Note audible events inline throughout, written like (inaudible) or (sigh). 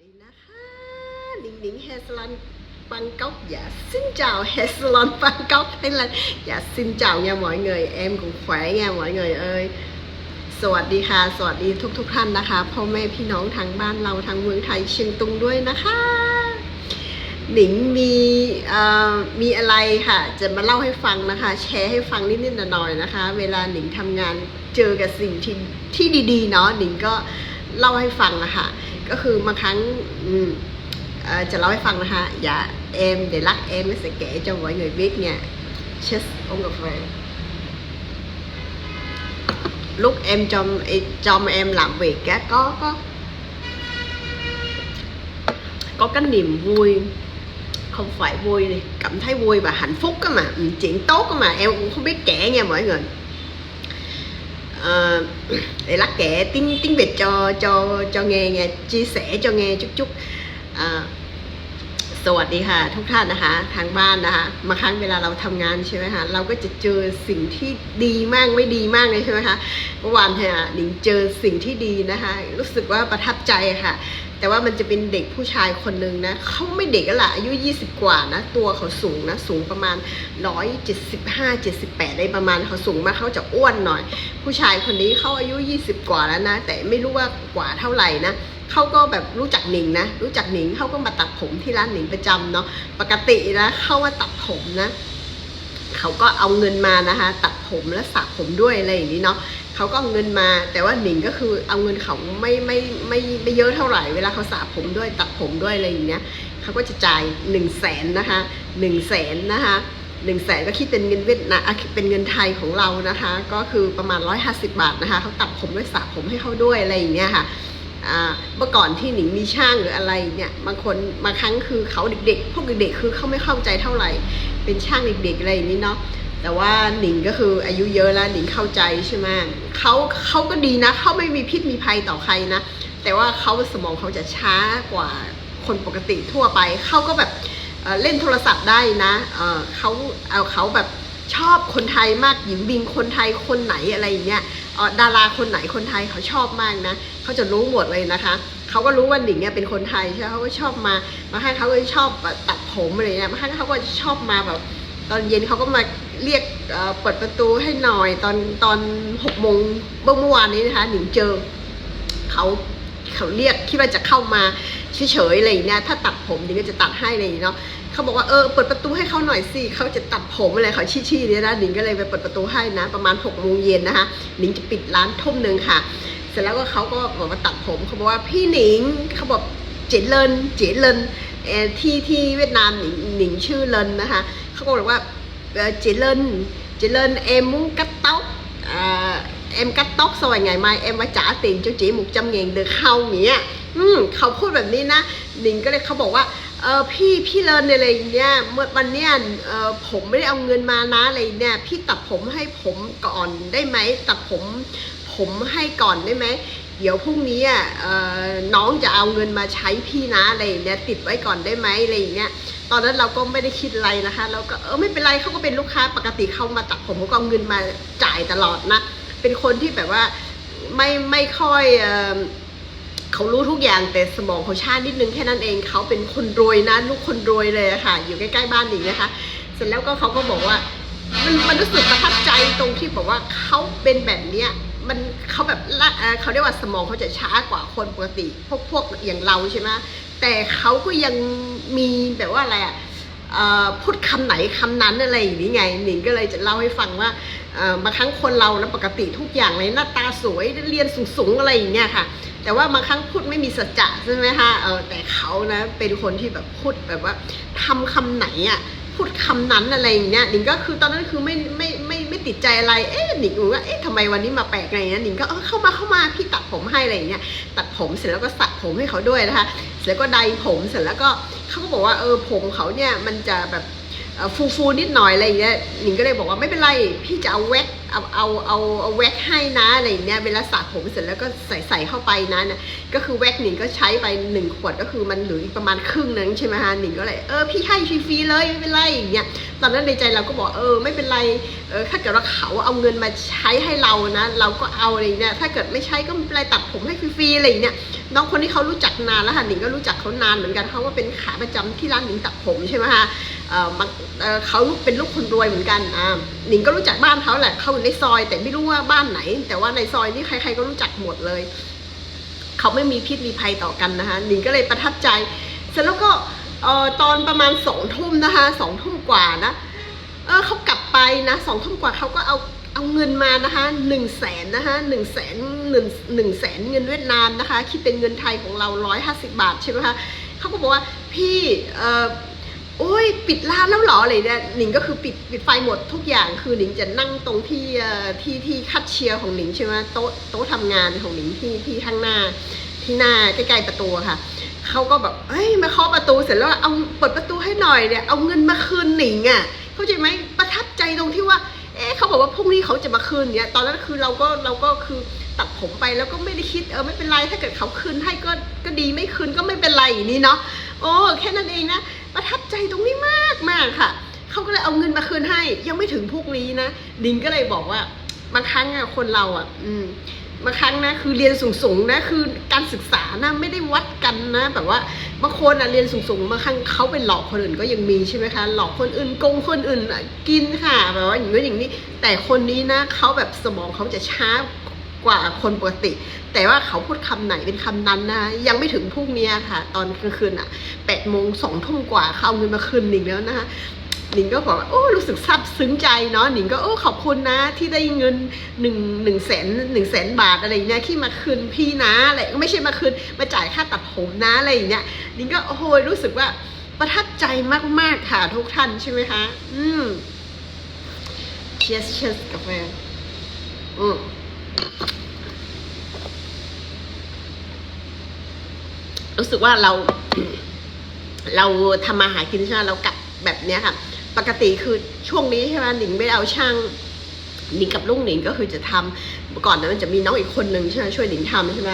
ดีนะคะหนิงหนิง hair salon Bangkok dạ xin chào hair salon Bangkok Thái Lan dạ xin chào nha mọi người em cũng khỏe nha mọi người ơi สวัสดีค่ะ สวัสดีทุกทุกๆท่านนะคะพ่อแม่พี่น้องทางบ้านเราทางเมืองไทยเชียงตุงด้วยนะคะหนิงมีเอ่อมีอะไรค่ะ จะมาเล่าให้ฟังนะคะ แชร์ให้ฟังนิดๆหน่อยๆนะคะ เวลาหนิงทำงานเจอกับสิ่งที่ที่ดีๆเนาะหนิงก็เล่าให้ฟังอะค่ะ ก็คือบางครั้งอืมเอ่อจะเล่าให้ฟังนะคะ อย่าเอ็มđể lắc em nó sẽ kể cho mọi người biết nha Cheers uống cà phê lúc em trong trong em làm việc á có có có cái niềm vui không phải vui đi cảm thấy vui và hạnh phúc á mà ừ, chuyện tốt á mà em cũng không biết kể nha mọi người Ờ, để lát kể tiếng tiếng việt cho cho cho nghe nha chia sẻ cho nghe chút chút à, สวัสดีค่ะ ทุกท่านนะคะ ทางบ้านนะคะมาครั้งเวลาเราทำงานใช่ไหมคะเราก็จะเจอสิ่งที่ดีมากไม่ดีมากเลยใช่ไหมคะเมื่อวานเนี่ยหนิงเจอสิ่งที่ดีนะคะ รู้สึกว่าประทับใจค่ะ แต่ว่ามันจะเป็นเด็กผู้ชายคนหนึ่งนะเขาไม่เด็กแล้วล่ะอายุ 20 กว่านะ ตัวเขาสูงนะ สูงประมาณ 175 78อะไรประมาณเขาสูงมากเขาจะอ้วนหน่อย ผู้ชายคนนี้เขาอายุ 20 กว่าแล้วนะ แต่ไม่รู้ว่ากว่าเท่าไหร่นะเขาก็แบบรู้จักหนิงนะ รู้จักหนิงเขาก็มาตัดผมที่ร้านหนิงประจำเนาะปกตินะเข้ามาตัดผมนะเขาก็เอาเงินมานะคะ ตัดผมและสระผมด้วยอะไรอย่างนี้เนาะ เขาก็เอาเงินมา แต่ว่าหนิงก็คือเอาเงินเขาไม่ไม่ไม่ไม่เยอะเท่าไหร่ เวลาเขาสระผมด้วยตัดผมด้วยอะไรอย่างเงี้ยเขาก็จะจ่ายหนึ่งแสนนะคะหนึ่งแสนนะคะหนึ่งแสนก็คิดเป็นเงินเวียดนามเป็นเงินไทยของเรานะคะ ก็คือประมาณร้อยห้าสิบบาทนะคะเขาตัดผมด้วยสระผมให้เขาด้วยอะไรอย่างเงี้ยค่ะอ่าเมื่อก่อนที่หนิงมีช่างหรืออะไรเนี่ยบางคนบางครั้งคือเขาเด็กๆพวกเด็กๆคือเขาไม่เข้าใจเท่าไหร่ เป็นช่างเด็กๆอะไรอย่างนี้เนาะ แต่ว่าหนิงก็คืออายุเยอะแล้วหนิงเข้าใจใช่ไหมเขาเขาก็ดีนะเขาไม่มีพิษมีภัยต่อใครนะ แต่ว่าเขาสมองเขาจะช้ากว่าคนปกติทั่วไปเขาก็แบบเล่นโทรศัพท์ได้นะเขาเอาเขาแบบชอบคนไทยมากหญิงบิงคนไทยคนไหนอะไรอย่างเงี้ยดาราคนไหนคนไทยเขาชอบมากนะเขาจะรู้หมดเลยนะคะเขาก็รู้ว่าหนิงเนี่ยเป็นคนไทยใช่เขาก็ชอบมาบางครั้เขาก็ชอบตัดผมอะไรเงี้ยบางครั้เขาก็ชอบมาแบบตอนเย็นเขาก็มา เรียกเปิดประตูให้หน่อยตอนตอนหกโมงเมื่อเมื่อวานนี้นะคะ หนิงเจอเขาเขาเรียกคิดว่าจะเข้ามาเฉยๆอะไรอย่างเงี้ยถ้าตัดผมหนิงก็จะตัดให้อะไรอย่างเงี้ยเนาะเขาบอกว่าเออเปิดประตูให้เขาหน่อยสิเขาจะตัดผมอะไรเขาชี้ๆเนี่ยนะหนิงก็เลยไปเปิดประตูให้นะ ประมาณ6กโมงเย็นนะคะหนิงจะปิดร้านทุ่มหนึ่งค่ะ เสร็จแล้วก็เขาก็บอกว่าตัดผมเขาบอกว่าพี่หนิงเขาบอกเจ๋เลินเจ๋เลินที่ที่เวียดนามหนิงหนิงชื่อเลินนะคะเขาก็บอกว่า เอ่อเจ๋เลินเจ๋เลิน em muốn cắt tóc à, em cắt tóc xong rồi ngày mai em phải trả tiền cho chị 100 ngàn được không อย่างเงี้ยอืมเขาพูดแบบนี้นะหนิงก็เลยเขาบอกว่าเออพี่พี่เลินอะไรอย่างเงี้ยเมื่อวันเนี้ยเออผมไม่ได้เอาเงินมานะอะไรเนี่ยพี่ตัดผมให้ผมก่อนได้ไหมตัดผมผมให้ก่อนได้ไหม เดี๋ยวพรุ่งนี้อะน้องจะเอาเงินมาใช้พี่นะอะไรอย่างเงี้ยติดไว้ก่อนได้ไหมอะไรอย่างเงี้ยตอนนั้นเราก็ไม่ได้คิดอะไรนะคะเราก็เออไม่เป็นไรเขาก็เป็นลูกค้าปกติเขามาตัดผมเขาก็เอาเงินมาจ่ายตลอดนะเป็นคนที่แบบว่าไม่ไม่ค่อยเออเขารู้ทุกอย่างแต่สมองเขาชานิดนึงแค่นั้นเองเขาเป็นคนรวยนะลูกคนรวยเลยะค่ะ อยู่ใกล้ๆบ้านหนิงนะคะ เสร็จแล้วก็เขาก็บอกว่ามันมันรู้สึกประทับใจตรงที่บอกว่าเขาเป็นแบบเนี้ย มันเขาแบบเขาเรียกว่าสมองเขาจะช้ากว่าคนปกติ พวกพวกอย่างเราใช่ไหมแต่เขาก็ยังมีแบบว่าอะไรอะเอ่อพูดคำไหนคำนั้นอะไรอย่างนี้ไงหนิงก็เลยจะเล่าให้ฟังว่าบางครั้งคนเรานะปกติทุกอย่างเลยหน้าตาสวยเรียนสูงๆอะไรอย่างเงี้ยค่ะ แต่ว่าบางครั้งพูดไม่มีสัจจะใช่ไหมคะเออแต่เขานะเป็นคนที่แบบพูดแบบว่าทำคำไหนอะพูดคำนั้นอะไรอย่างเงี้ยหนิงก็คือตอนนั้นคือไม่ไม่ไม่ ไม่ติดใจอะไร เอ๊ะหนิงรู้ว่าเอ๊ะทำไมวันนี้มาแปลกอะไรอย่างเงี้ยหนิงก็เออเข้ามาเข้ามาพี่ตัดผมให้อะไรอย่างเงี้ยตัดผมเสร็จแล้วก็สระผมให้เขาด้วยนะคะเสร็จแล้วก็ไดผมเสร็จแล้วก็เขาก็บอกว่าเออผมเขาเนี่ยมันจะแบบฟูฟูนิดหน่อยอะไรอย่างเงี้ยหนิงก็เลยบอกว่าไม่เป็นไรพี่จะเอาแว็กเอาเอาเอาเอาแว็กให้นะอะไรอย่างเงี้ยเวลาสระผมเสร็จแล้วก็ใส่ใส่เข้าไปนะนะก็คือแว็กหนิงก็ใช้ไปหนึ่งขวดก็คือมันเหลืออีกประมาณครึ่งนึงใช่ไหมฮะหนิงก็เลยเออพี่ให้ฟรีๆเลยไม่เป็นไรอย่างเงี้ย ตอนนั้นในใจเราก็บอกเออไม่เป็นไรเออถ้าเกิดว่าเขาเอาเงินมาใช้ให้เรานะ เราก็เอาอะไรเงี้ยถ้าเกิดไม่ใช้ก็ไม่เป็นไรตัดผมให้ฟรีๆอะไรเงี้ยน้องคนที่เขารู้จักนานแล้วค่ะหนิงก็รู้จักเขานานเหมือนกันเขาว่าเป็นขาประจำที่ร้านหนิงตัดผมใช่ไหมคะเออเออเขาเป็นลูกคนรวยเหมือนกันอ่าหนิงก็รู้จักบ้านเขาแหละเขาอยู่ในซอย แต่ไม่รู้ว่าบ้านไหน แต่ว่าในซอยนี่ใคร ๆก็รู้จักหมดเลยเขาไม่มีพิษมีภัยต่อกันนะคะหนิงก็เลยประทับใจ เสร็จแล้วก็ เออตอนประมาณสองทุ่มนะคะสองทุ่มกว่านะเออเขากลับไปนะสองทุ่มกว่าเขาก็เอาเอาเงินมานะคะหนึ่งแสนนะคะหนึ่งแสนหนึ่งหนึ่งแสนเงินเวียดนามนะคะ คิดเป็นเงินไทยของเราร้อยห้าสิบาทใช่ไหมคะเขาก็บอกว่าพี่เออโอ้ยปิดร้านแล้วหรออะไรเนี่ยหนิงก็คือปิดปิดไฟหมดทุกอย่างคือหนิงจะนั่งตรงที่ที่ที่คัดเชียร์ของหนิงใช่ไหมโต๊ะโต๊ะทำงานของหนิงที่ที่ข้างหน้าที่หน้าใกล้ๆประตูค่ะ เขาก็แบบเฮ้ยมาเคาะประตูเสร็จแล้วเอาเปิดประตูให้หน่อยเนี่ยเอาเงินมาคืนหนิงอะเข้าใจไหมประทับใจตรงที่ว่า เอ๊ะเขาบอกว่าพรุ่งนี้เขาจะมาคืนเนี่ยตอนนั้นคือเราก็เราก็คือตัดผมไปแล้วก็ไม่ได้คิดเออไม่เป็นไรถ้าเกิดเขาคืนให้ก็ก็ดีไม่คืนก็ไม่เป็นไรอย่างนี้เนาะโอ้แค่นั้นเองนะประทับใจตรงนี้มากมากค่ะเขาก็เลยเอาเงินมาคืนให้ ยังไม่ถึงพรุ่งนี้นะดิงก็เลยบอกว่าบางครั้งอะคนเราอะอืม บางครั้งนะคือเรียนสูงๆนะคือการศึกษานะไม่ได้วัดกันนะแบบว่าบางคนอะเรียนสูงๆบางครั้งเขาไปหลอกคนอื่นก็ยังมีใช่ไหมคะหลอกคนอื่นโกงคนอื่นกินค่ะแบบว่าอย่างนี้อย่างนี้ แต่คนนี้นะเขาแบบสมองเขาจะช้ากว่าคนปกติ แต่ว่าเขาพูดคำไหนเป็นคำนั้นนะยังไม่ถึงพรุ่งนี้ค่ะ ตอนกลางคืนอะแปดโมงสองทุ่มกว่าเขาเอาเงินมาคืนหนิงแล้วนะคะ หนิงก็บอกว่าโอ้รู้สึกซาบซึ้งใจเนาะหนิงก็โอ้ขอบคุณนะที่ได้เงินหนึ่งหนึ่งแสนหนึ่งแสนบาทอะไรเงี้ยที่มาคืนพี่นะอะไรไม่ใช่มาคืนมาจ่ายค่าตัดผมนะอะไรอย่างเงี้ยหนิงก็โอ้โหรู้สึกว่าประทับใจมากๆค่ะทุกท่านใช่ไหมคะอืมเชียสเชียสกาแฟอืมรู้สึกว่าเรา เราทำมาหากินใช่ไหมเรากลับแบบเนี้ยค่ะ ปกติคือช่วงนี้ใช่ไหมหนิงไม่เอาช่างหนิงกับลุงหนิงก็คือจะทำเมื่อก่อนนมันจะมีน้องอีกคนนึงใช่ไหมช่วยหนิงทำใช่ไหม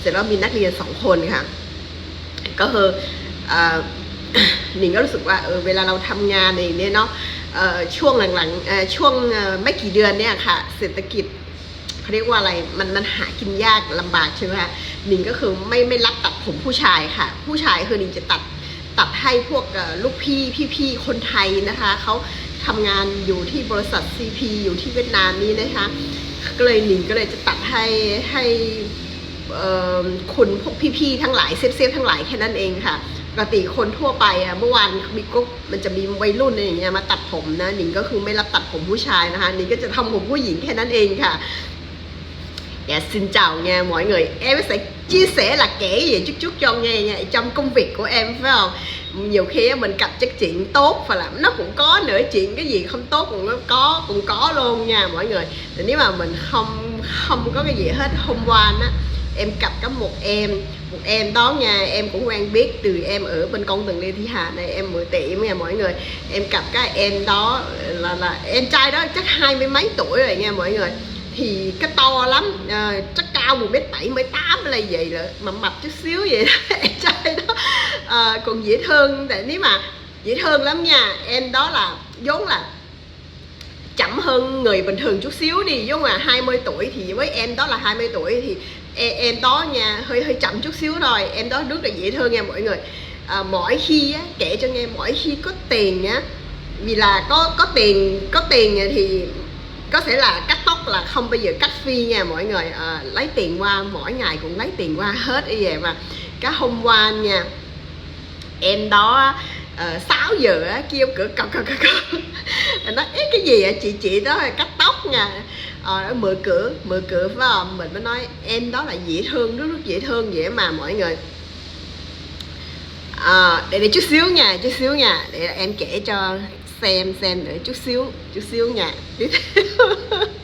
เสร็จแล้วมีนักเรียนสองคนค่ะ ก็คือหนิงก็รู้สึกว่าเออเวลาเราทำงานในเนี้ยเนาะช่วงหลังๆช่วงไม่กี่เดือนเนี่ยค่ะ เศรษฐกิจเขาเรียกว่าอะไรมันมันหากินยากลำบากใช่ไหมคะหนิงก็คือไม่ไม่รับตัดผมผู้ชายค่ะ ผู้ชายคือหนิงจะตัด ตัดให้พวกลูกพี่พี่ๆคนไทยนะคะเขาทำงานอยู่ที่บริษัท CP อยู่ที่เวียดนามนี้นะคะก็เลยหนิงก็เลยจะตัดให้ให้คุณพวกพี่ๆทั้งหลายเซฟเซฟทั้งหลายแค่นั้นเองค่ะปกติคนทั่วไปอะเมื่อวานมีก็มันจะมีวัยรุ่นอะไรอย่างเงี้ยมาตัดผมนะหนิงก็คือไม่รับตัดผมผู้ชายนะคะหนิงก็จะทำผมผู้หญิงแค่นั้นเองค่ะ Dạ, xin chào nha mọi người. Em sẽ chia sẻ là kể về chút chút cho nghe nha Trong công việc của em phải không? Nhiều khi á, mình gặp chắc chuyện tốt và làm nó cũng có nữa Chuyện cái gì không tốt cũng có cũng có luôn nha mọi người. Thì nếu mà mình không không có cái gì hết Hôm qua á em gặp có một em một em đó nha em cũng quen biết từ em ở bên con từng Lê Thị Hà này em mười tiệm nha mọi người. Em gặp cái em đó là là em trai đó chắc hai mươi mấy tuổi rồi nha mọi người thì cái to lắm. À, chắc cao một mét bảy mét tám là vậy là mập mập chút xíu vậy đó. (laughs) em trai đó. À, còn dễ thương tại nếu mà dễ thương lắm nha em đó là vốn là chậm hơn người bình thường chút xíu đi giống là 20 tuổi thì với em đó là 20 tuổi thì em, em đó nha hơi hơi chậm chút xíu rồi em đó rất là dễ thương nha mọi người. À, mỗi khi á, kể cho nghe mỗi khi có tiền á vì là có có tiền có tiền thì có thể là cắt tóc là không bao giờ cắt phi nha mọi người. À, lấy tiền qua mỗi ngày cũng lấy tiền qua hết y vậy mà. Cái hôm qua nha em đó ờ, uh, 6 giờ á, kêu cửa cọc cọc cọc cọc. Nói Ê, cái gì vậy? Chị chị đó là cắt tóc nha. Ờ, mở cửa mở cửa phải không? Mình mới nói em đó là dễ thương rất rất dễ thương dễ mà mọi người. À, để để chút xíu nha chút xíu nha. Để em kể cho xem xem nữa chút xíu chút xíu nha. Tiếp theo. (laughs)